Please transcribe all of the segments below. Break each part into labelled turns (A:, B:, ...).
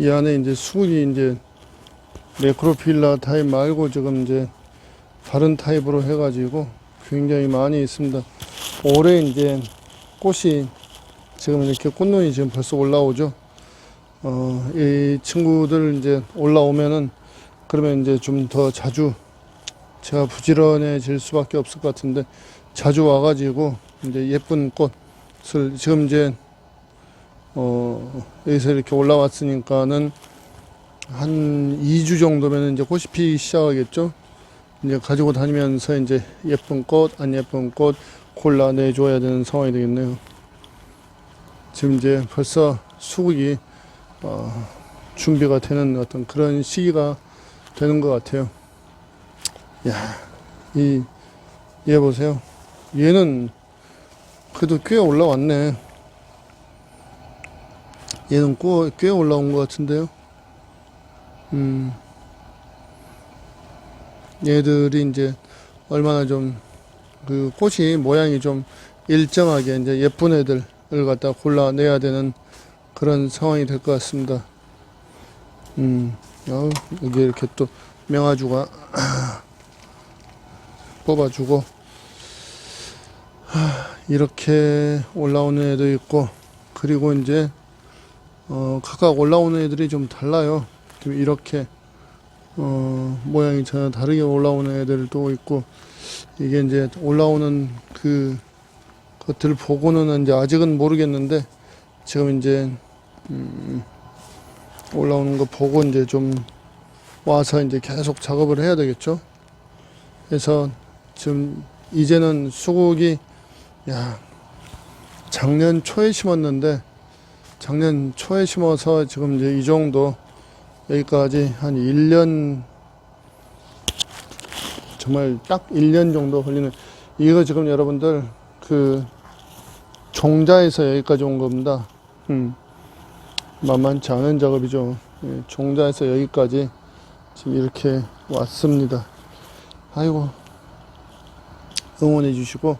A: 이 안에 이제 수국이 이제 네크로필라 타입 말고 지금 이제 다른 타입으로 해가지고 굉장히 많이 있습니다. 올해 이제 꽃이 지금 이렇게 꽃눈이 지금 벌써 올라오죠. 어, 이 친구들 이제 올라오면은 그러면 이제 좀 더 자주 제가 부지런해질 수밖에 없을 것 같은데 자주 와가지고 이제 예쁜 꽃을 지금 이제 어, 여기서 이렇게 올라왔으니까는 한 2주 정도면 이제 꽃이 피기 시작하겠죠. 이제 가지고 다니면서 이제 예쁜 꽃, 안 예쁜 꽃 골라내줘야 되는 상황이 되겠네요. 지금 이제 벌써 수국이 어, 준비가 되는 어떤 그런 시기가 되는 것 같아요. 야, 이, 얘 보세요. 얘는 그래도 꽤 올라왔네. 얘는 꽤, 꽤 올라온 것 같은데요. 음, 얘들이 이제 얼마나 좀 그 꽃이 모양이 좀 일정하게 이제 예쁜 애들을 갖다 골라내야 되는 그런 상황이 될 것 같습니다. 음, 어, 여기 이렇게 또 명아주가 뽑아주고 하, 이렇게 올라오는 애도 있고 그리고 이제 어, 각각 올라오는 애들이 좀 달라요. 좀 이렇게 어, 모양이 전혀 다르게 올라오는 애들도 있고 이게 이제 올라오는 그 것들 보고는 이제 아직은 모르겠는데 지금 이제 음, 올라오는 거 보고 이제 좀 와서 이제 계속 작업을 해야 되겠죠. 그래서 지금 이제는 수국이 야 작년 초에 심었는데 작년 초에 심어서 지금 이제 이 정도 여기까지 한 1년 정말 딱 1년 정도 걸리는 이거 지금 여러분들 그 종자에서 여기까지 온 겁니다. 음. 만만치 않은 작업이죠. 예, 종자에서 여기까지 지금 이렇게 왔습니다. 아이고 응원해 주시고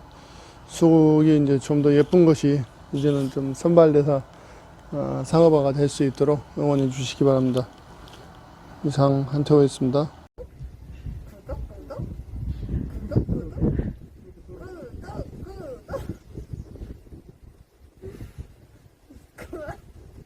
A: 수국이 이제 좀 더 예쁜 것이 이제는 좀 선발돼서 아, 상업화가 될 수 있도록 응원해 주시기 바랍니다. 이상 한태호였습니다.